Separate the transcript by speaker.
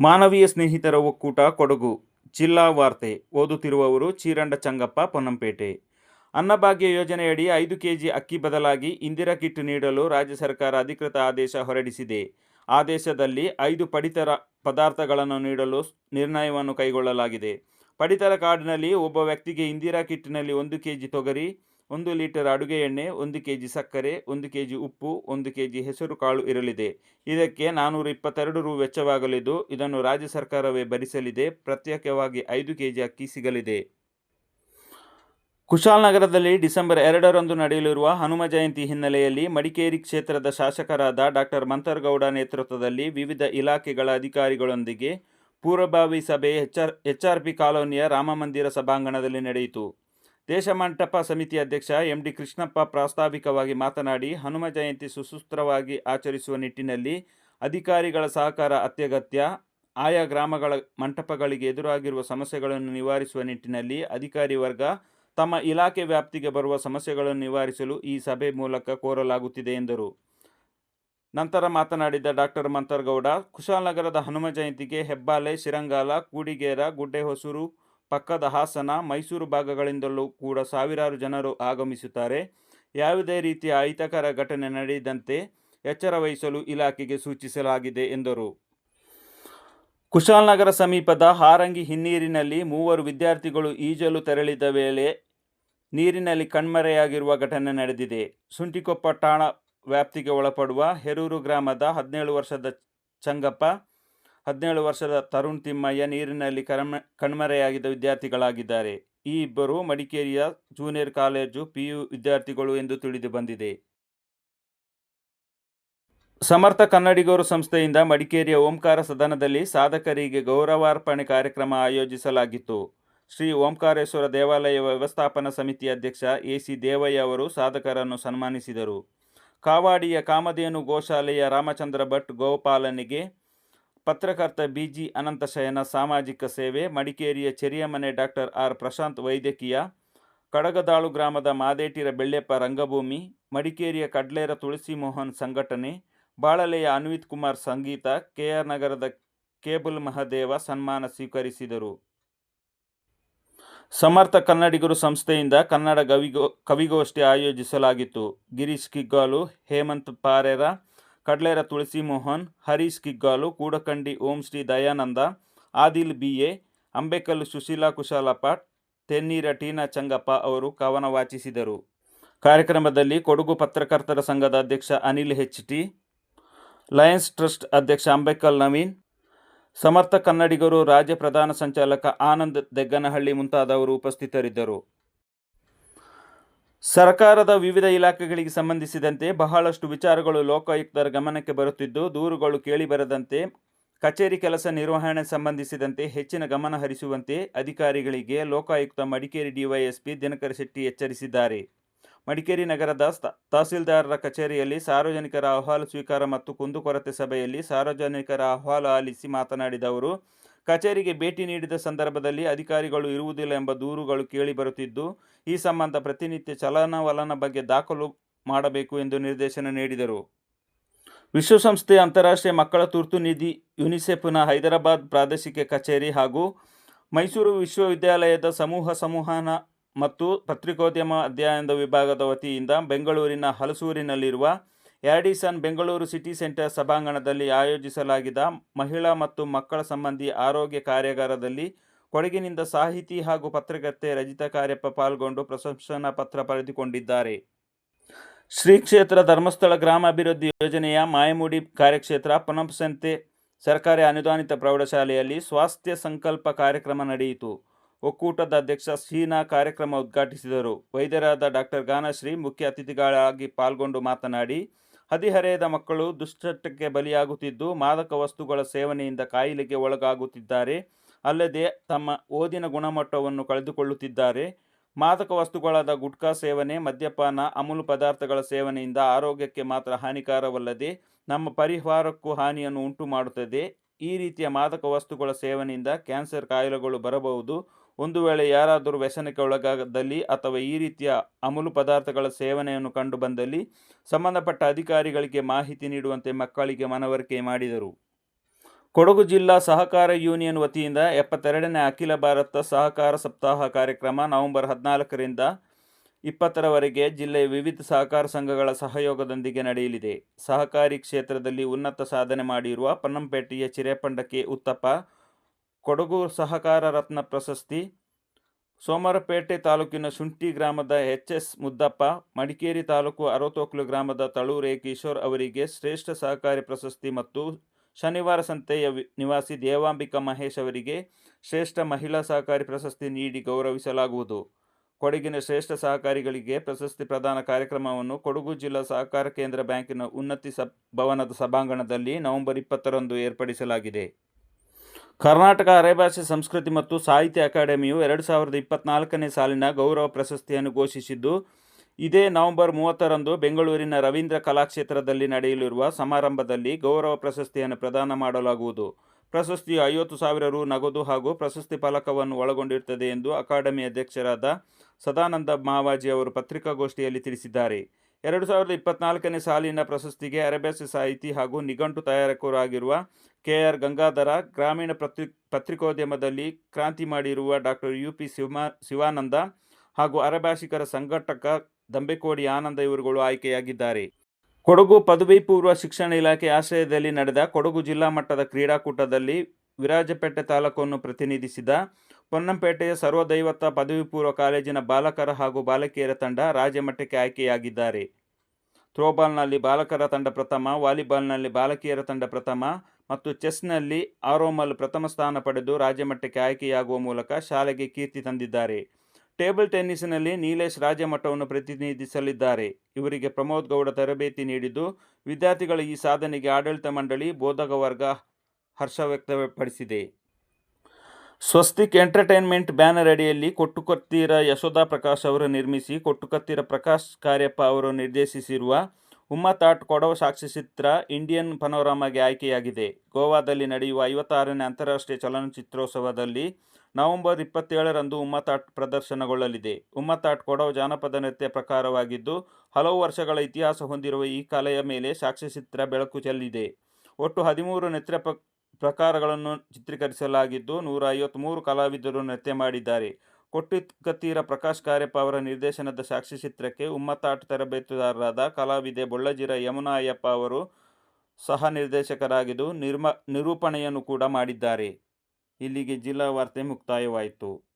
Speaker 1: ಮಾನವೀಯ ಸ್ನೇಹಿತರ ಒಕ್ಕೂಟ ಕೊಡಗು. ಜಿಲ್ಲಾ ವಾರ್ತೆ, ಓದುತ್ತಿರುವವರು ಚೀರಂಡ ಚಂಗಪ್ಪ, ಪೊನ್ನಂಪೇಟೆ. ಅನ್ನಭಾಗ್ಯ ಯೋಜನೆಯಡಿ ಐದು ಕೆಜಿ ಅಕ್ಕಿ ಬದಲಾಗಿ ಇಂದಿರಾ ಕಿಟ್ ನೀಡಲು ರಾಜ್ಯ ಸರ್ಕಾರ ಅಧಿಕೃತ ಆದೇಶ ಹೊರಡಿಸಿದೆ. ಆದೇಶದಲ್ಲಿ ಐದು ಪಡಿತರ ಪದಾರ್ಥಗಳನ್ನು ನೀಡಲು ನಿರ್ಣಯವನ್ನು ಕೈಗೊಳ್ಳಲಾಗಿದೆ. ಪಡಿತರ ಕಾರ್ಡ್ನಲ್ಲಿ ಒಬ್ಬ ವ್ಯಕ್ತಿಗೆ ಇಂದಿರಾ ಕಿಟ್ನಲ್ಲಿ ಒಂದು ಕೆಜಿ ತೊಗರಿ ಒಂದು ಲೀಟರ್ ಅಡುಗೆ ಎಣ್ಣೆ, ಒಂದು ಕೆಜಿ ಸಕ್ಕರೆ, ಒಂದು ಕೆಜಿ ಉಪ್ಪು, ಒಂದು ಕೆಜಿ ಹೆಸರು ಕಾಳು ಇರಲಿದೆ. ಇದಕ್ಕೆ ನಾನ್ನೂರ ಇಪ್ಪತ್ತೆರಡು ರು ವೆಚ್ಚವಾಗಲಿದ್ದು, ಇದನ್ನು ರಾಜ್ಯ ಸರ್ಕಾರವೇ ಭರಿಸಲಿದೆ. ಪ್ರತ್ಯೇಕವಾಗಿ ಐದು ಕೆಜಿ ಅಕ್ಕಿ ಸಿಗಲಿದೆ. ಕುಶಾಲನಗರದಲ್ಲಿ ಡಿಸೆಂಬರ್ ಎರಡರಂದು ನಡೆಯಲಿರುವ ಹನುಮ ಜಯಂತಿ ಹಿನ್ನೆಲೆಯಲ್ಲಿ ಮಡಿಕೇರಿ ಕ್ಷೇತ್ರದ ಶಾಸಕರಾದ ಡಾಕ್ಟರ್ ಮಂತರ್ಗೌಡ ನೇತೃತ್ವದಲ್ಲಿ ವಿವಿಧ ಇಲಾಖೆಗಳ ಅಧಿಕಾರಿಗಳೊಂದಿಗೆ ಪೂರ್ವಭಾವಿ ಸಭೆ ಎಚ್ಆರ್ ಎಚ್ಆರ್ಪಿ ಕಾಲೋನಿಯ ರಾಮಮಂದಿರ ಸಭಾಂಗಣದಲ್ಲಿ ನಡೆಯಿತು. ದೇಶಮಂಟಪ ಸಮಿತಿ ಅಧ್ಯಕ್ಷ ಎಂ ಡಿ ಕೃಷ್ಣಪ್ಪ ಪ್ರಾಸ್ತಾವಿಕವಾಗಿ ಮಾತನಾಡಿ, ಹನುಮ ಜಯಂತಿ ಸುಸೂತ್ರವಾಗಿ ಆಚರಿಸುವ ನಿಟ್ಟಿನಲ್ಲಿ ಅಧಿಕಾರಿಗಳ ಸಹಕಾರ ಅತ್ಯಗತ್ಯ. ಆಯಾ ಗ್ರಾಮಗಳ ಮಂಟಪಗಳಿಗೆ ಎದುರಾಗಿರುವ ಸಮಸ್ಯೆಗಳನ್ನು ನಿವಾರಿಸುವ ನಿಟ್ಟಿನಲ್ಲಿ ಅಧಿಕಾರಿ ವರ್ಗ ತಮ್ಮ ಇಲಾಖೆ ವ್ಯಾಪ್ತಿಗೆ ಬರುವ ಸಮಸ್ಯೆಗಳನ್ನು ನಿವಾರಿಸಲು ಈ ಸಭೆ ಮೂಲಕ ಕೋರಲಾಗುತ್ತಿದೆ ಎಂದರು. ನಂತರ ಮಾತನಾಡಿದ ಡಾಕ್ಟರ್ ಮಂತರ್ಗೌಡ ಕುಶಾಲನಗರದ ಹನುಮ ಜಯಂತಿಗೆ ಹೆಬ್ಬಾಲೆ, ಶಿರಂಗಾಲ, ಕೂಡಿಗೇರ, ಗುಡ್ಡೆಹೊಸೂರು ಪಕ್ಕದ ಹಾಸನ ಮೈಸೂರು ಭಾಗಗಳಿಂದಲೂ ಕೂಡ ಸಾವಿರಾರು ಜನರು ಆಗಮಿಸುತ್ತಾರೆ. ಯಾವುದೇ ರೀತಿಯ ಅಹಿತಕರ ಘಟನೆ ನಡೆಯದಂತೆ ಎಚ್ಚರ ವಹಿಸಲು ಇಲಾಖೆಗೆ ಸೂಚಿಸಲಾಗಿದೆ ಎಂದರು. ಕುಶಾಲನಗರ ಸಮೀಪದ ಹಾರಂಗಿ ಹಿನ್ನೀರಿನಲ್ಲಿ ಮೂವರು ವಿದ್ಯಾರ್ಥಿಗಳು ಈಜಲು ತೆರಳಿದ ವೇಳೆ ನೀರಿನಲ್ಲಿ ಕಣ್ಮರೆಯಾಗಿರುವ ಘಟನೆ ನಡೆದಿದೆ. ಸುಂಟಿಕೊಪ್ಪ ಠಾಣಾ ವ್ಯಾಪ್ತಿಗೆ ಒಳಪಡುವ ಹೆರೂರು ಗ್ರಾಮದ ಹದಿನೇಳು ವರ್ಷದ ಚಂಗಪ್ಪ ಹದಿನೇಳು ವರ್ಷದ ತರುಣ್ ತಿಮ್ಮಯ್ಯ ನೀರಿನಲ್ಲಿ ಕರಮ, ಕಣ್ಮರೆಯಾಗಿದ್ದ ವಿದ್ಯಾರ್ಥಿಗಳಾಗಿದ್ದಾರೆ. ಈ ಇಬ್ಬರು ಮಡಿಕೇರಿಯ ಜೂನಿಯರ್ ಕಾಲೇಜು ಪಿಯು ವಿದ್ಯಾರ್ಥಿಗಳು ಎಂದು ತಿಳಿದು ಬಂದಿದೆ. ಸಮರ್ಥ ಕನ್ನಡಿಗರು ಸಂಸ್ಥೆಯಿಂದ ಮಡಿಕೇರಿಯ ಓಂಕಾರ ಸದನದಲ್ಲಿ ಸಾಧಕರಿಗೆ ಗೌರವಾರ್ಪಣೆ ಕಾರ್ಯಕ್ರಮ ಆಯೋಜಿಸಲಾಗಿತ್ತು. ಶ್ರೀ ಓಂಕಾರೇಶ್ವರ ದೇವಾಲಯ ವ್ಯವಸ್ಥಾಪನಾ ಸಮಿತಿ ಅಧ್ಯಕ್ಷ ಎ ದೇವಯ್ಯ ಅವರು ಸಾಧಕರನ್ನು ಸನ್ಮಾನಿಸಿದರು. ಕಾವಾಡಿಯ ಕಾಮಧೇನು ಗೋಶಾಲೆಯ ರಾಮಚಂದ್ರ ಭಟ್ ಗೋಪಾಲನಿಗೆ ಪತ್ರಕರ್ತ ಬಿಜಿ ಅನಂತಶಯನ ಸಾಮಾಜಿಕ ಸೇವೆ, ಮಡಿಕೇರಿಯ ಚೆರಿಯಮನೆ ಡಾಕ್ಟರ್ ಆರ್ ಪ್ರಶಾಂತ್ ವೈದ್ಯಕೀಯ, ಕಡಗದಾಳು ಗ್ರಾಮದ ಮಾದೇಟಿರ ಬೆಳ್ಳೆಪ್ಪ ರಂಗಭೂಮಿ, ಮಡಿಕೇರಿಯ ಕಡ್ಲೇರ ತುಳಸಿ ಮೋಹನ್ ಸಂಘಟನೆ, ಬಾಳಲೆಯ ಅನ್ವಿತ್ ಕುಮಾರ್ ಸಂಗೀತ, ಕೆಆರ್ ನಗರದ ಕೇಬಲ್ ಮಹದೇವ ಸನ್ಮಾನ ಸ್ವೀಕರಿಸಿದರು. ಸಮರ್ಥ ಕನ್ನಡಿಗರು ಸಂಸ್ಥೆಯಿಂದ ಕನ್ನಡ ಕವಿಗೋ ಕವಿಗೋಷ್ಠಿ ಆಯೋಜಿಸಲಾಗಿತ್ತು. ಗಿರೀಶ್ ಕಿಗ್ಗಾಲು, ಹೇಮಂತ್ ಪಾರೇರ ಕಡ್ಲೇರ ತುಳಸಿ ಮೋಹನ್, ಹರೀಶ್ ಕಿಗ್ಗಾಲು, ಕೂಡಕಂಡಿ ಓಂ ಶ್ರೀ ದಯಾನಂದ, ಆದಿಲ್ ಬಿ ಎ, ಅಂಬೇಕಲ್ಲು ಸುಶೀಲಾ ಕುಶಾಲಪ್ಪ ತೆನ್ನೀರ ಟೀನಾ ಚಂಗಪ್ಪ ಅವರು ಕವನ ವಾಚಿಸಿದರು. ಕಾರ್ಯಕ್ರಮದಲ್ಲಿ ಕೊಡಗು ಪತ್ರಕರ್ತರ ಸಂಘದ ಅಧ್ಯಕ್ಷ Anil H T, Lions trust ಅಧ್ಯಕ್ಷ ಅಂಬೇಕಲ್ ನವೀನ್, ಸಮರ್ಥ ಕನ್ನಡಿಗರು ರಾಜ್ಯ ಪ್ರಧಾನ ಸಂಚಾಲಕ ಆನಂದ್ ದೆಗ್ಗನಹಳ್ಳಿ ಮುಂತಾದವರು ಉಪಸ್ಥಿತರಿದ್ದರು. ಸರ್ಕಾರದ ವಿವಿಧ ಇಲಾಖೆಗಳಿಗೆ ಸಂಬಂಧಿಸಿದಂತೆ ಬಹಳಷ್ಟು ವಿಚಾರಗಳು ಲೋಕಾಯುಕ್ತರ ಗಮನಕ್ಕೆ ಬರುತ್ತಿದ್ದು, ದೂರುಗಳು ಕೇಳಿಬರದಂತೆ ಕಚೇರಿ ಕೆಲಸ ನಿರ್ವಹಣೆ ಸಂಬಂಧಿಸಿದಂತೆ ಹೆಚ್ಚಿನ ಗಮನ ಹರಿಸುವಂತೆ ಅಧಿಕಾರಿಗಳಿಗೆ ಲೋಕಾಯುಕ್ತ ಮಡಿಕೇರಿ ಡಿವೈಎಸ್ಪಿ ದಿನಕರ ಶೆಟ್ಟಿ ಎಚ್ಚರಿಸಿದ್ದಾರೆ. ಮಡಿಕೇರಿ ನಗರದ ತಹಸೀಲ್ದಾರರ ಕಚೇರಿಯಲ್ಲಿ ಸಾರ್ವಜನಿಕರ ಅಹವಾಲು ಸ್ವೀಕಾರ ಮತ್ತು ಕುಂದುಕೊರತೆ ಸಭೆಯಲ್ಲಿ ಸಾರ್ವಜನಿಕರ ಅಹವಾಲು ಆಲಿಸಿ ಮಾತನಾಡಿದ ಅವರು ಕಚೇರಿಗೆ ಭೇಟಿ ನೀಡಿದ ಸಂದರ್ಭದಲ್ಲಿ ಅಧಿಕಾರಿಗಳು ಇರುವುದಿಲ್ಲ ಎಂಬ ದೂರುಗಳು ಕೇಳಿಬರುತ್ತಿದ್ದು ಈ ಸಂಬಂಧ ಪ್ರತಿನಿತ್ಯ ಚಲನವಲನ ಬಗ್ಗೆ ದಾಖಲು ಮಾಡಬೇಕು ಎಂದು ನಿರ್ದೇಶನ ನೀಡಿದರು. ವಿಶ್ವಸಂಸ್ಥೆ ಅಂತಾರಾಷ್ಟ್ರೀಯ ಮಕ್ಕಳ ತುರ್ತು ನಿಧಿ ಯುನಿಸೆಫ್ನ ಹೈದರಾಬಾದ್ ಪ್ರಾದೇಶಿಕ ಕಚೇರಿ ಹಾಗೂ ಮೈಸೂರು ವಿಶ್ವವಿದ್ಯಾಲಯದ ಸಮೂಹ ಸಂವಹನ ಮತ್ತು ಪತ್ರಿಕೋದ್ಯಮ ಅಧ್ಯಯನದ ವಿಭಾಗದ ವತಿಯಿಂದ ಬೆಂಗಳೂರಿನ ಹಲಸೂರಿನಲ್ಲಿರುವ ಯಾಡಿಸನ್ ಬೆಂಗಳೂರು ಸಿಟಿ ಸೆಂಟರ್ ಸಭಾಂಗಣದಲ್ಲಿ ಆಯೋಜಿಸಲಾಗಿದ್ದ ಮಹಿಳಾ ಮತ್ತು ಮಕ್ಕಳ ಸಂಬಂಧಿ ಆರೋಗ್ಯ ಕಾರ್ಯಾಗಾರದಲ್ಲಿ ಕೊಡಗಿನಿಂದ ಸಾಹಿತಿ ಹಾಗೂ ಪತ್ರಕರ್ತೆ ರಜಿತಾ ಕಾರ್ಯಪ್ಪ ಪಾಲ್ಗೊಂಡು ಪ್ರಶಂಸನಾ ಪತ್ರ ಪಡೆದುಕೊಂಡಿದ್ದಾರೆ. ಶ್ರೀ ಕ್ಷೇತ್ರ ಧರ್ಮಸ್ಥಳ ಗ್ರಾಮಾಭಿವೃದ್ಧಿ ಯೋಜನೆಯ ಮಾಯಮೂಡಿ ಕಾರ್ಯಕ್ಷೇತ್ರ ಪುನಂಸಂತೆ ಸರ್ಕಾರಿ ಅನುದಾನಿತ ಪ್ರೌಢಶಾಲೆಯಲ್ಲಿ ಸ್ವಾಸ್ಥ್ಯ ಸಂಕಲ್ಪ ಕಾರ್ಯಕ್ರಮ ನಡೆಯಿತು. ಒಕ್ಕೂಟದ ಅಧ್ಯಕ್ಷ ಸೀನಾ ಕಾರ್ಯಕ್ರಮ ಉದ್ಘಾಟಿಸಿದರು. ವೈದ್ಯರಾದ ಡಾಕ್ಟರ್ ಗಾನಶ್ರೀ ಮುಖ್ಯ ಅತಿಥಿಗಳಾಗಿ ಪಾಲ್ಗೊಂಡು ಮಾತನಾಡಿ ಹದಿಹರೆಯದ ಮಕ್ಕಳು ದುಶ್ಚಟಕ್ಕೆ ಬಲಿಯಾಗುತ್ತಿದ್ದು ಮಾದಕ ವಸ್ತುಗಳ ಸೇವನೆಯಿಂದ ಕಾಯಿಲೆಗೆ ಒಳಗಾಗುತ್ತಿದ್ದಾರೆ. ಅಲ್ಲದೆ ತಮ್ಮ ಓದಿನ ಗುಣಮಟ್ಟವನ್ನು ಕಳೆದುಕೊಳ್ಳುತ್ತಿದ್ದಾರೆ. ಮಾದಕ ವಸ್ತುಗಳಾದ ಗುಟ್ಕಾ ಸೇವನೆ, ಮದ್ಯಪಾನ, ಅಮೂಲು ಪದಾರ್ಥಗಳ ಸೇವನೆಯಿಂದ ಆರೋಗ್ಯಕ್ಕೆ ಮಾತ್ರ ಹಾನಿಕಾರವಲ್ಲದೆ ನಮ್ಮ ಪರಿಹಾರಕ್ಕೂ ಹಾನಿಯನ್ನು ಉಂಟು ಮಾಡುತ್ತದೆ ಈ ರೀತಿಯ ಮಾದಕ ವಸ್ತುಗಳ ಸೇವನೆಯಿಂದ ಕ್ಯಾನ್ಸರ್ ಕಾಯಿಲೆಗಳು ಬರಬಹುದು. ಒಂದು ವೇಳೆ ಯಾರಾದರೂ ವ್ಯಸನಕ್ಕೆ ಒಳಗಾದಲ್ಲಿ ಅಥವಾ ಈ ರೀತಿಯ ಅಮಲು ಪದಾರ್ಥಗಳ ಸೇವನೆಯನ್ನು ಕಂಡು ಬಂದಲ್ಲಿ ಸಂಬಂಧಪಟ್ಟ ಅಧಿಕಾರಿಗಳಿಗೆ ಮಾಹಿತಿ ನೀಡುವಂತೆ ಮಕ್ಕಳಿಗೆ ಮನವರಿಕೆ ಮಾಡಿದರು. ಕೊಡಗು ಜಿಲ್ಲಾ ಸಹಕಾರ ಯೂನಿಯನ್ ವತಿಯಿಂದ ಎಪ್ಪತ್ತೆರಡನೇ ಅಖಿಲ ಭಾರತ ಸಹಕಾರ ಸಪ್ತಾಹ ಕಾರ್ಯಕ್ರಮ ನವೆಂಬರ್ ಹದಿನಾಲ್ಕರಿಂದ ಇಪ್ಪತ್ತರವರೆಗೆ ಜಿಲ್ಲೆಯ ವಿವಿಧ ಸಹಕಾರ ಸಂಘಗಳ ಸಹಯೋಗದೊಂದಿಗೆ ನಡೆಯಲಿದೆ. ಸಹಕಾರಿ ಕ್ಷೇತ್ರದಲ್ಲಿ ಉನ್ನತ ಸಾಧನೆ ಮಾಡಿರುವ ಪನ್ನಂಪೇಟೆಯ ಚಿರೇಪಂಡ ಕೆ ಉತ್ತಪ್ಪ ಕೊಡಗು ಸಹಕಾರ ರತ್ನ ಪ್ರಶಸ್ತಿ, ಸೋಮರಪೇಟೆ ತಾಲೂಕಿನ ಶುಂಠಿ ಗ್ರಾಮದ ಎಚ್ ಎಸ್ ಮುದ್ದಪ್ಪ, ಮಡಿಕೇರಿ ತಾಲೂಕು ಅರವತ್ತೊಕ್ಲು ಗ್ರಾಮದ ತಳೂರೆ ಕಿಶೋರ್ ಅವರಿಗೆ ಶ್ರೇಷ್ಠ ಸಹಕಾರಿ ಪ್ರಶಸ್ತಿ ಮತ್ತು ಶನಿವಾರ ಸಂತೆಯ ನಿವಾಸಿ ದೇವಾಂಬಿಕಾ ಮಹೇಶ್ ಅವರಿಗೆ ಶ್ರೇಷ್ಠ ಮಹಿಳಾ ಸಹಕಾರಿ ಪ್ರಶಸ್ತಿ ನೀಡಿ ಗೌರವಿಸಲಾಗುವುದು. ಕೊಡಗಿನ ಶ್ರೇಷ್ಠ ಸಹಕಾರಿಗಳಿಗೆ ಪ್ರಶಸ್ತಿ ಪ್ರದಾನ ಕಾರ್ಯಕ್ರಮವನ್ನು ಕೊಡಗು ಜಿಲ್ಲಾ ಸಹಕಾರ ಕೇಂದ್ರ ಬ್ಯಾಂಕಿನ ಉನ್ನತಿ ಸಬ್ ಸಭಾಂಗಣದಲ್ಲಿ ನವೆಂಬರ್ ಇಪ್ಪತ್ತರಂದು ಏರ್ಪಡಿಸಲಾಗಿದೆ. ಕರ್ನಾಟಕ ಅರೆಭಾಷೆ ಸಂಸ್ಕೃತಿ ಮತ್ತು ಸಾಹಿತ್ಯ ಅಕಾಡೆಮಿಯು ಎರಡು ಸಾವಿರದ ಇಪ್ಪತ್ನಾಲ್ಕನೇ ಸಾಲಿನ ಗೌರವ ಪ್ರಶಸ್ತಿಯನ್ನು ಘೋಷಿಸಿದ್ದು, ಇದೇ ನವೆಂಬರ್ ಮೂವತ್ತರಂದು ಬೆಂಗಳೂರಿನ ರವೀಂದ್ರ ಕಲಾಕ್ಷೇತ್ರದಲ್ಲಿ ನಡೆಯಲಿರುವ ಸಮಾರಂಭದಲ್ಲಿ ಗೌರವ ಪ್ರಶಸ್ತಿಯನ್ನು ಪ್ರದಾನ ಮಾಡಲಾಗುವುದು. ಪ್ರಶಸ್ತಿಯು ಐವತ್ತು ಸಾವಿರ ರು ನಗದು ಹಾಗೂ ಪ್ರಶಸ್ತಿ ಫಲಕವನ್ನು ಒಳಗೊಂಡಿರುತ್ತದೆ ಎಂದು ಅಕಾಡೆಮಿ ಅಧ್ಯಕ್ಷರಾದ ಸದಾನಂದ ಮಾವಾಜಿ ಅವರು ಪತ್ರಿಕಾಗೋಷ್ಠಿಯಲ್ಲಿ ತಿಳಿಸಿದ್ದಾರೆ. ಎರಡು ಸಾವಿರದ ಇಪ್ಪತ್ನಾಲ್ಕನೇ ಸಾಲಿನ ಪ್ರಶಸ್ತಿಗೆ ಅರೆಬೆಸ್ ಸಾಹಿತಿ ಹಾಗೂ ನಿಘಂಟು ತಯಾರಕರಾಗಿರುವ ಕೆ ಆರ್ ಗಂಗಾಧರ ಗ್ರಾಮೀಣ ಪತ್ರಿ, ಪತ್ರಿಕೋದ್ಯಮದಲ್ಲಿ ಕ್ರಾಂತಿ ಮಾಡಿರುವ ಡಾಕ್ಟರ್ ಯು ಪಿ ಶಿವಮಾ, ಶಿವಾನಂದ ಹಾಗೂ ಅರೆಭಾಷಿಕರ ಸಂಘಟಕ ದಂಬೆಕೋಡಿ ಆನಂದ ಇವರುಗಳು ಆಯ್ಕೆಯಾಗಿದ್ದಾರೆ. ಕೊಡಗು ಪದವಿ ಪೂರ್ವ ಶಿಕ್ಷಣ ಇಲಾಖೆ ಆಶ್ರಯದಲ್ಲಿ ನಡೆದ ಕೊಡಗು ಜಿಲ್ಲಾ ಮಟ್ಟದ ಕ್ರೀಡಾಕೂಟದಲ್ಲಿ ವಿರಾಜಪೇಟೆ ತಾಲೂಕನ್ನು ಪ್ರತಿನಿಧಿಸಿದ ಪೊನ್ನಂಪೇಟೆಯ ಸರ್ವದೈವತ ಪದವಿ ಪೂರ್ವ ಕಾಲೇಜಿನ ಬಾಲಕರ ಹಾಗೂ ಬಾಲಕಿಯರ ತಂಡ ರಾಜ್ಯಮಟ್ಟಕ್ಕೆ ಆಯ್ಕೆಯಾಗಿದ್ದಾರೆ. ಥ್ರೋಬಾಲ್ನಲ್ಲಿ ಬಾಲಕರ ತಂಡ ಪ್ರಥಮ, ವಾಲಿಬಾಲ್ನಲ್ಲಿ ಬಾಲಕಿಯರ ತಂಡ ಪ್ರಥಮ ಮತ್ತು ಚೆಸ್ನಲ್ಲಿ ಆರೋಮಲ್ ಪ್ರಥಮ ಸ್ಥಾನ ಪಡೆದು ರಾಜ್ಯಮಟ್ಟಕ್ಕೆ ಆಯ್ಕೆಯಾಗುವ ಮೂಲಕ ಶಾಲೆಗೆ ಕೀರ್ತಿ ತಂದಿದ್ದಾರೆ. ಟೇಬಲ್ ಟೆನ್ನಿಸ್ನಲ್ಲಿ ನೀಲೇಶ್ ರಾಜ್ಯಮಟ್ಟವನ್ನು ಪ್ರತಿನಿಧಿಸಲಿದ್ದಾರೆ. ಇವರಿಗೆ ಪ್ರಮೋದ್ ಗೌಡ ತರಬೇತಿ ನೀಡಿದ್ದು, ವಿದ್ಯಾರ್ಥಿಗಳ ಈ ಸಾಧನೆಗೆ ಆಡಳಿತ ಮಂಡಳಿ ಬೋಧಕ ವರ್ಗ ಹರ್ಷ ವ್ಯಕ್ತಪಡಿಸಿದೆ. ಸ್ವಸ್ತಿಕ್ ಎಂಟರ್ಟೈನ್ಮೆಂಟ್ ಬ್ಯಾನರ್ ಅಡಿಯಲ್ಲಿ ಕೊಟ್ಟುಕತ್ತೀರ ಯಶೋಧಾ ಪ್ರಕಾಶ್ ಅವರು ನಿರ್ಮಿಸಿ, ಕೊಟ್ಟುಕತ್ತೀರ ಪ್ರಕಾಶ್ ಕಾರ್ಯಪ್ಪ ಅವರು ನಿರ್ದೇಶಿಸಿರುವ ಉಮ್ಮತಾಟ್ ಕೊಡವ ಸಾಕ್ಷ್ಯಚಿತ್ರ ಇಂಡಿಯನ್ ಪನೋರಾಮಾಗೆ ಆಯ್ಕೆಯಾಗಿದೆ. ಗೋವಾದಲ್ಲಿ ನಡೆಯುವ ಐವತ್ತಾರನೇ ಅಂತಾರಾಷ್ಟ್ರೀಯ ಚಲನಚಿತ್ರೋತ್ಸವದಲ್ಲಿ ನವೆಂಬರ್ ಇಪ್ಪತ್ತೇಳರಂದು ಉಮ್ಮತಾಟ್ ಪ್ರದರ್ಶನಗೊಳ್ಳಲಿದೆ. ಉಮ್ಮತಾಟ್ ಕೊಡವ ಜಾನಪದ ನೃತ್ಯ ಪ್ರಕಾರವಾಗಿದ್ದು, ಹಲವು ವರ್ಷಗಳ ಇತಿಹಾಸ ಹೊಂದಿರುವ ಈ ಕಲೆಯ ಮೇಲೆ ಸಾಕ್ಷ್ಯಚಿತ್ರ ಬೆಳಕು ಚೆಲ್ಲಿದೆ. ಒಟ್ಟು ಹದಿಮೂರು ನೃತ್ಯ ಪ್ರಕಾರಗಳನ್ನು ಚಿತ್ರೀಕರಿಸಲಾಗಿದ್ದು ನೂರ ಐವತ್ತ್ಮೂರು ಕಲಾವಿದರು ನೃತ್ಯ ಮಾಡಿದ್ದಾರೆ. ಕೊಟ್ಟಿಕತ್ತೀರ ಪ್ರಕಾಶ್ ಕಾರ್ಯಪ್ಪ ಅವರ ನಿರ್ದೇಶನದ ಸಾಕ್ಷಿ ಚಿತ್ರಕ್ಕೆ ಉಮ್ಮತ್ತಾಟ ತರಬೇತುದಾರರಾದ ಕಲಾವಿದೆ ಬೊಳ್ಳಜಿರ ಯಮುನಾ ಅವರು ಸಹ ನಿರ್ದೇಶಕರಾಗಿದ್ದು ನಿರ್ಮ, ನಿರೂಪಣೆಯನ್ನು ಕೂಡ ಮಾಡಿದ್ದಾರೆ. ಇಲ್ಲಿಗೆ ಜಿಲ್ಲಾ ವಾರ್ತೆ ಮುಕ್ತಾಯವಾಯಿತು.